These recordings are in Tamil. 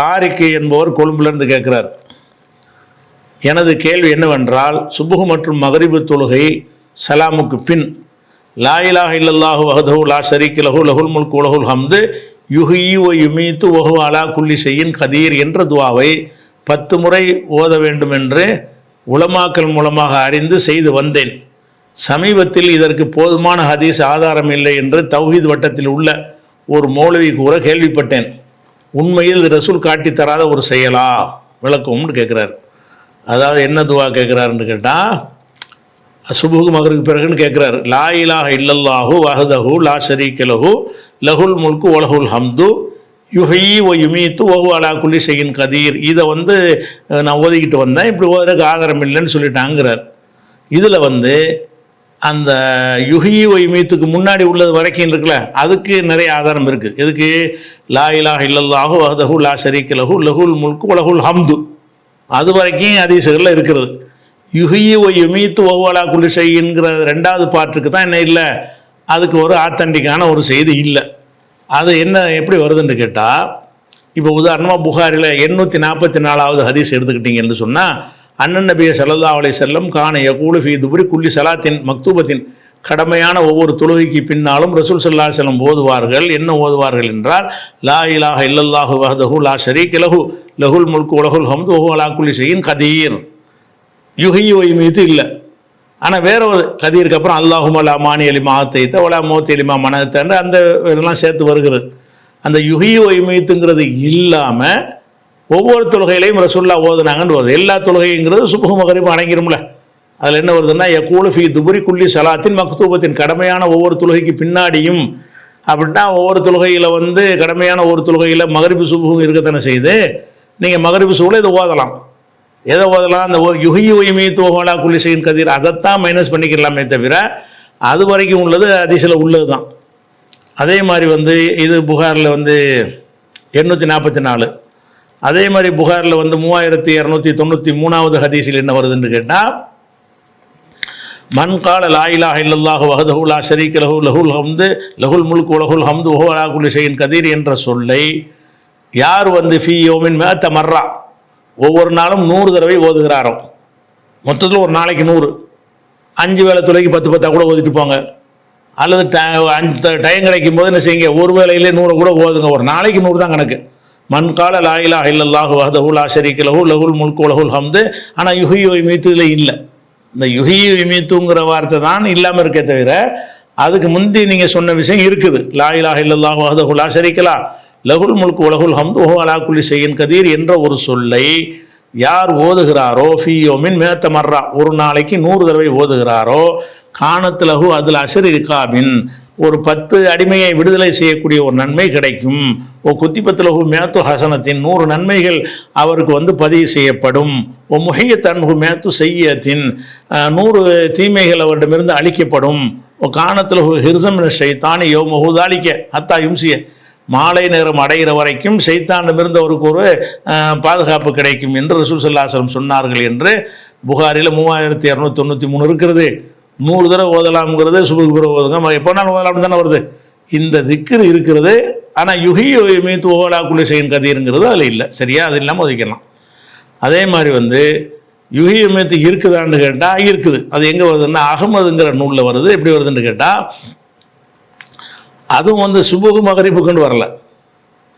தாரிக்கு என்பவர் கொழும்புலேருந்து கேட்குறார். எனது கேள்வி என்னவென்றால் சுபுகு மற்றும் மகரிபு தொழுகை சலாமுக்கு பின் லா இலாஹ இல்லல்லாஹு வஹதஹு லா ஷரீக்க லஹு லஹுல் முல்கு உலகுல் ஹம்து யுஹி ஒ யுமீத்து ஒஹு அலா குல்லி செய்யின் கதீர் என்ற துவாவை பத்து முறை ஓத வேண்டும் என்று உலமாக்கல் மூலமாக அறிந்து செய்து வந்தேன். சமீபத்தில் இதற்கு போதுமான ஹதீஸ் ஆதாரம் இல்லை என்று தௌஹீத் வட்டத்தில் உள்ள ஒரு மௌலவி கூற கேள்விப்பட்டேன். உண்மையில் ரசூல் காட்டி தராத ஒரு செயலா? விளக்கம்னு கேட்குறாரு அதாவது என்ன துவா கேட்குறாருன்னு கேட்டால் சுபுகு மகருக்கு பிறகுன்னு கேட்குறாரு லா இலாஹ இல்லல்லாஹு வஹதஹு லா ஷரீக்க லஹு லஹுல் முல்கு ஒலஹுல் ஹம்து யுஹி ஒ யுமீத்து ஒஹு அலா குல்லி செய்யின் கதீர். இதை வந்து நான் ஓதிக்கிட்டு வந்தேன் இப்படி ஓதுறதுக்கு ஆதாரம் இல்லைன்னு சொல்லிட்டாங்கிறார். இதில் வந்து அந்த யுகி ஒய் மீத்துக்கு முன்னாடி உள்ளது வரைக்கும் இருக்குல்ல அதுக்கு நிறைய ஆதாரம் இருக்குது எதுக்கு? லா இலாஹ இல்லல்லாஹு வஹதஹு லா ஷரீக் லஹு லஹுல் முல்கு வலஹுல் ஹம்து. அது வரைக்கும் ஹதீஸுகளில் இருக்கிறது. யுகி ஒய் ஒவ்வாலா ஒவ்வொலா செய்யுங்கிற ரெண்டாவது பாட்டுக்கு தான் என்ன இல்லை அதுக்கு ஒரு ஆத்தண்டிக்கான ஒரு செய்தி இல்லை. அது என்ன எப்படி வருதுன்னு கேட்டால் இப்போ உதாரணமாக புகாரில் எண்ணூற்றி நாற்பத்தி நாலாவது ஹதீஸ் எடுத்துக்கிட்டீங்கன்னு சொன்னால் அண்ணன் நபிய சல்லா அலைஹி செல்லம் காண யகூலு ஃபீ துபுரி குல்லி சலாத்தின் மக்தூபத்தின் கடமையான ஒவ்வொரு தொழுகைக்கு பின்னாலும் ரசூல் சல்லா செல்லம் ஓதுவார்கள். என்ன ஓதுவார்கள் என்றால் லா இலாஹ இல்லல்லாஹு வஹதஹு லா ஷரீக் லஹு லஹுல் முல்கு உலகுல் ஹம்து வஹு அலா குல்லி ஷெயின் கதீர். யுஹி ஒய் மீது இல்லை. ஆனால் வேற ஒரு கதீருக்கு அப்புறம் அல்லாஹும் அலா மானி அலிமா ஆத்தைத்த ஒலா மோத்தி அலிமா மனத்தன்ற அந்த இதெல்லாம் சேர்த்து வருகிறது. அந்த யுகி ஒய்மீத்துங்கிறது இல்லாமல் ஒவ்வொரு தொழுகையிலையும் ரசுல்லா ஓதுனாங்கன்னு வருது. எல்லா தொழுகைங்கிறது சுபகு மகரிப்பு அடங்கிரும்ல. அதில் என்ன வருதுன்னா எக்கூலுஃபி துபுரி குள்ளி சலாத்தின் மக்தூபத்தின். கடமையான ஒவ்வொரு தொழுகைக்கு பின்னாடியும் அப்படின்னா ஒவ்வொரு தொழுகையில் வந்து கடமையான ஒவ்வொரு தொழுகையில் மகரிப்பு சுபுகும் இருக்கத்தானே செய்து நீங்கள் மகரிப்பு சுபுல இதை ஓதலாம். எதை ஓதலாம்? அந்த ஓ- யுகி உயிமி தோகலா குலிசையின் கதிர். அதைத்தான் மைனஸ் பண்ணிக்கலாமே தவிர அது வரைக்கும் உள்ளது அதிசயில் உள்ளது தான் அதே மாதிரி வந்து இது புகாரில் வந்து எண்ணூற்றி நாற்பத்தி நாலு. அதே மாதிரி புகாரில் வந்து மூவாயிரத்தி இரநூத்தி தொண்ணூற்றி மூணாவது ஹதீஸில் என்ன வருதுன்னு கேட்டால் மண் கால லா இலாஹ வஹதஹுலா ஷரீக் லா லஹு லஹுல் ஹம்து லஹுல் முல்கு லஹுல் ஹம்து வஹு அலா கதிர் கதீர் என்ற சொல்லை யார் வந்து ஃபி யோமின் மேத்த மர்ரா ஒவ்வொரு நாளும் நூறு தடவை ஓதுகிறாரோ? மொத்தத்தில் ஒரு நாளைக்கு நூறு. அஞ்சு வேளை துளைக்கு பத்து பத்தா கூட ஓதிட்டு போங்க. அல்லது ட அஞ்சு டைம் கிடைக்கும் போது என்ன செய்யுங்க? ஒரு வேலையிலே நூறு கூட ஓதுங்க. ஒரு நாளைக்கு நூறு தான் கணக்கு. மண் கால லா இலாஹ இல்லல்லாஹு வஹதஹு லா ஷரீக்க லஹு லஹுல் முல்கு லஹுல் ஹம்து. ஆனால் யுஹி மீத்துல இல்லை. இந்த யுஹி மீத்துங்கிற வார்த்தை தான் இல்லாமல் இருக்கே தவிர அதுக்கு முந்தி நீங்கள் சொன்ன விஷயம் இருக்குது. லா இலாஹ இல்லல்லாஹு ஷரீக்கலா லகுல் முல்கு உலகுல் ஹம்து ஓஹோ அலா செய்யின் கதீர் என்ற ஒரு சொல்லை யார் ஓதுகிறாரோ ஃபியோமின் மேத்த மர்ரா ஒரு நாளைக்கு நூறு தடவை ஓதுகிறாரோ காணத்து லகு அதில் அஷர் இருக்காபின் ஒரு பத்து அடிமையை விடுதலை செய்யக்கூடிய ஒரு நன்மை கிடைக்கும். ஓ குத்திபத்துலகு மேத்து ஹசனத்தின் நூறு நன்மைகள் அவருக்கு வந்து பதிவு செய்யப்படும். ஓ முஹைய தன்ஹு மேத்து செய்யத்தின் நூறு தீமைகள் அவரிடமிருந்து அழிக்கப்படும். ஓ காணத்தில் ஹிர்சம் ஷைத்தானி யோ முகுதாலிக்க ஹத்தா யும்சிய மாலை நேரம் அடைகிற வரைக்கும் சைத்தானிடமிருந்து அவருக்கு ஒரு பாதுகாப்பு கிடைக்கும் என்று ரசூல் சொன்னார்கள் என்று புகாரில் மூவாயிரத்தி இரநூத்தி தொண்ணூற்றி மூணு இருக்கிறது. நூறு தடவை ஓதலாம்ங்கிறது சுபுக்கு பிறகு ஓதுங்க. எப்போனாலும் ஓதலாம் தானே வருது? இந்த திக்கர் இருக்கிறது ஆனால் யுகி மீத்து ஓலா குலி செய்யும் கதிருங்கிறது அதில் இல்லை. சரியா? அது இல்லாமல் ஒதுக்கலாம். அதே மாதிரி வந்து யுகி மீத்து இருக்குதான்னு கேட்டால் இருக்குது. அது எங்கே வருதுன்னா அகமதுங்கிற நூலில் வருது. எப்படி வருதுன்னு கேட்டால் அதுவும் வந்து சுபுகு மகரிப்புக்குன்னு வரல.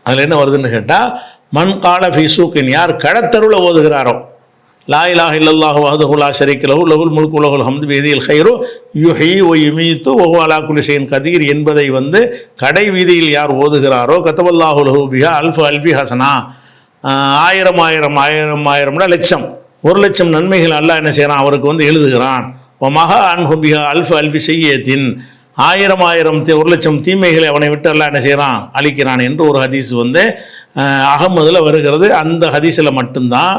அதில் என்ன வருதுன்னு கேட்டால் மண் கால ஃபீசூக்கின் யார் கடத்தருவில் ஓதுகிறாரோ? லா இலாஹ இல்லல்லாஹு வஹதஹு லா ஷரீக்க லஹு லஹுல் முல்கு லஹுல் ஹம்து வீதியில் ഖൈറു யுஹி வ யுமீத்து வஹு அலா குல்லி கதீர் என்பதை வந்து கடை வீதியில் யார் ஓதுகிறாரோ கத்தவல்லாஹு லஹு பிஹா அல்ஃபு அல்பி ஹசனா ஆயிரம் ஆயிரம் ஆயிரம் ஆயிரம்னா லட்சம். ஒரு லட்சம் நன்மைகள் அல்லாஹ் என்ன செய்கிறான் அவருக்கு வந்து எழுதுகிறான். ஒ மகா அன்ஹு பிஹா அல்ஃபு அல்பி செய்யத்தின் ஆயிரம் ஆயிரம் ஒரு லட்சம் தீமைகளை அவனை விட்டு அல்லாஹ் என்ன செய்கிறான் அழிக்கிறான் என்று ஒரு ஹதீஸ் வந்து அகமதில் வருகிறது. அந்த ஹதீஸில் மட்டும்தான்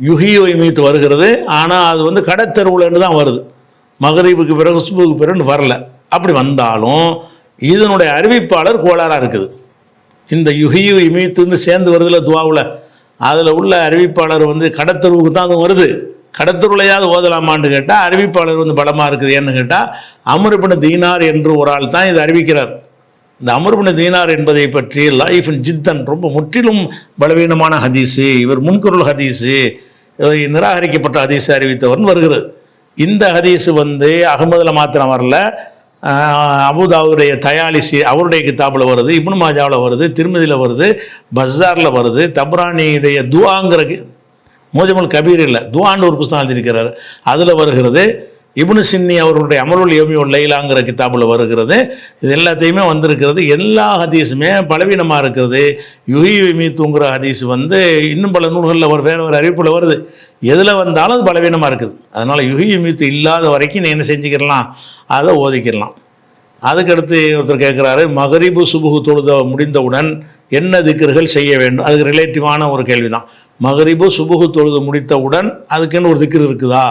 யுஹி மீத்து வருகிறது. ஆனால் அது வந்து கடத்தெருவுலன்னு தான் வருது. மகரீபுக்கு பிறகு சுபுக்கு பிறகு வரல. அப்படி வந்தாலும் இதனுடைய அறிவிப்பாளர் கோளாறாக இருக்குது. இந்த யுஹியு இமீத்துன்னு சேர்ந்து வருதுல துவாவில். அதில் உள்ள அறிவிப்பாளர் வந்து கடத்தருவுக்கு தான் அது வருது. கடத்தருளையாவது ஓதலாமான்னு கேட்டால் அறிவிப்பாளர் வந்து பலமாக இருக்குது. ஏன்னு கேட்டால் அமருப்பின தீனார் என்று ஒரு ஆள் தான் இதை அறிவிக்கிறார். இந்த அமர்பின் தீனார் என்பதை பற்றி லைஃப் ஜித்தன் ரொம்ப முற்றிலும் பலவீனமான ஹதீஸு இவர் முன்குரல் ஹதீஸு நிராகரிக்கப்பட்ட ஹதீஸ் அறிவித்தவர்னு வருகிறது. இந்த ஹதீஸு வந்து அகமதில் மாத்திரம் வரல. அபுதாவுடைய தயாலிசி அவருடைய கிதாபில் வருது இப்னு மாஜாவில் வருது திருமதியில் வருது பஸாரில் வருது தப்ரானியுடைய துவாங்கிற கி- மோஜமுல் கபீர் இல்லை துவான்னு ஒரு புஸ்தகம் எழுதியிருக்கிறார். அதில் வருகிறது இபுனு சின்னி அவர்களுடைய அமருல் யோமியுல் லைலாங்கிற கிதாபில் வருகிறது. இது எல்லாத்தையுமே வந்திருக்கிறது. எல்லா ஹதீஸுமே பலவீனமாக இருக்கிறது யுஹி தூங்குற ஹதீஸ் வந்து இன்னும் பல நூல்களில் ஒரு வேறு ஒரு அறிவிப்பில் வருது. எதில் வந்தாலும் அது பலவீனமாக இருக்குது. அதனால் யுஹி மீத்து இல்லாத வரைக்கும் நீ என்ன செஞ்சுக்கிடலாம்? அதை ஓதிக்கிடலாம். அதுக்கடுத்து ஒருத்தர் கேட்குறாரு மகரிபு சுபுகு தொழுத முடிந்தவுடன் என்ன திக்கர்கள் செய்ய வேண்டும்? அதுக்கு ரிலேட்டிவான ஒரு கேள்வி தான் மகரிபு சுபுகு தொழுது முடித்தவுடன் அதுக்குன்னு ஒரு திக்கர் இருக்குதா?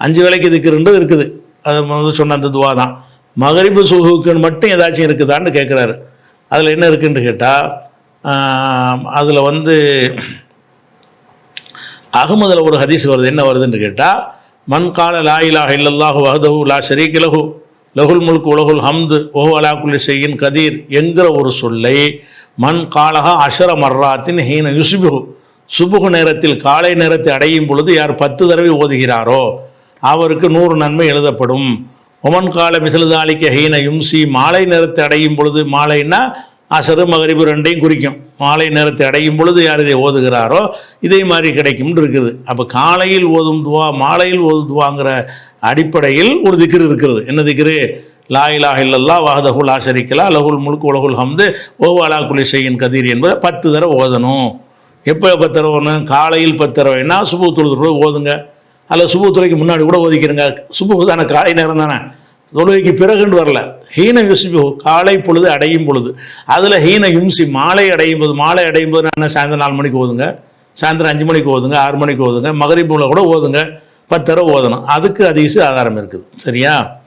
அஞ்சு வேலைக்கு திக்கருன்றது இருக்குது. அது வந்து சொன்ன அந்த துவா தான். மகரிபு சுகுக்குன்னு மட்டும் ஏதாச்சும் இருக்குதான்னு கேட்குறாரு அதில் என்ன இருக்குன்னு கேட்டால் அதில் வந்து அகமதில் ஒரு ஹதீஸ் வருது. என்ன வருதுன்னு கேட்டால் மண் கால லா இலாஹ இல்லல்லாஹு வஹதஹு லா ஷரீக் லஹு லஹுல் முல்க் உலகுல் ஹம்து ஓஹு அலா குல்லி செய்யின் கதீர் என்கிற ஒரு சொல்லை மண் காலகா அஷர மர்ராத்தின் ஹீன யுசுபுகு சுபுகு நேரத்தில் காலை நேரத்தை அடையும் பொழுது யார் பத்து தடவை ஓதுகிறாரோ அவருக்கு நூறு நன்மை எழுதப்படும். ஒமன் கால மிசிலுதாளிக்க ஹீன யும்சி மாலை நேரத்தை அடையும் பொழுது மாலைன்னா அசரு மகரிபு ரெண்டையும் குறிக்கும். மாலை நேரத்தை அடையும் பொழுது யார் இதை ஓதுகிறாரோ இதே மாதிரி கிடைக்கும்னு இருக்குது. அப்போ காலையில் ஓதும் துவா மாலையில் ஓதும் துவாங்கிற அடிப்படையில் ஒரு திக்ரு இருக்கிறது. என்ன திக்ரு? லா இலாஹ இல்லல்லா வஹதஹு ஆசரிக்கலா லகுல் முழுக்க உலகுல் ஹம்து ஓவாலா அலா குலி என்பதை பத்து தடவை ஓதணும். எப்போ பத்து தடவை ஒன்று காலையில் பத்து தடவைன்னா சுபு தொழுது ஓதுங்க. அல்ல சுபத்துறைக்கு முன்னாடி கூட ஒதுக்கிறங்க சுபு தானே காலை நேரம் தானே. தொழுகைக்கு பிறகுன்னு வரல. ஹீன யுசிபு காலை பொழுது அடையும் பொழுது. அதில் ஹீன யும்சி மாலை அடையும் போது மாலை அடையும் போது நான் சாயந்தரம் நாலு மணிக்கு ஓதுங்க. சாயந்தரம் அஞ்சு மணிக்கு ஓதுங்க ஆறு மணிக்கு ஓதுங்க மகரிபுல கூட ஓதுங்க. பத்து தடவை ஓதணும். அதுக்கு அதிசு ஆதாரம் இருக்குது. சரியா?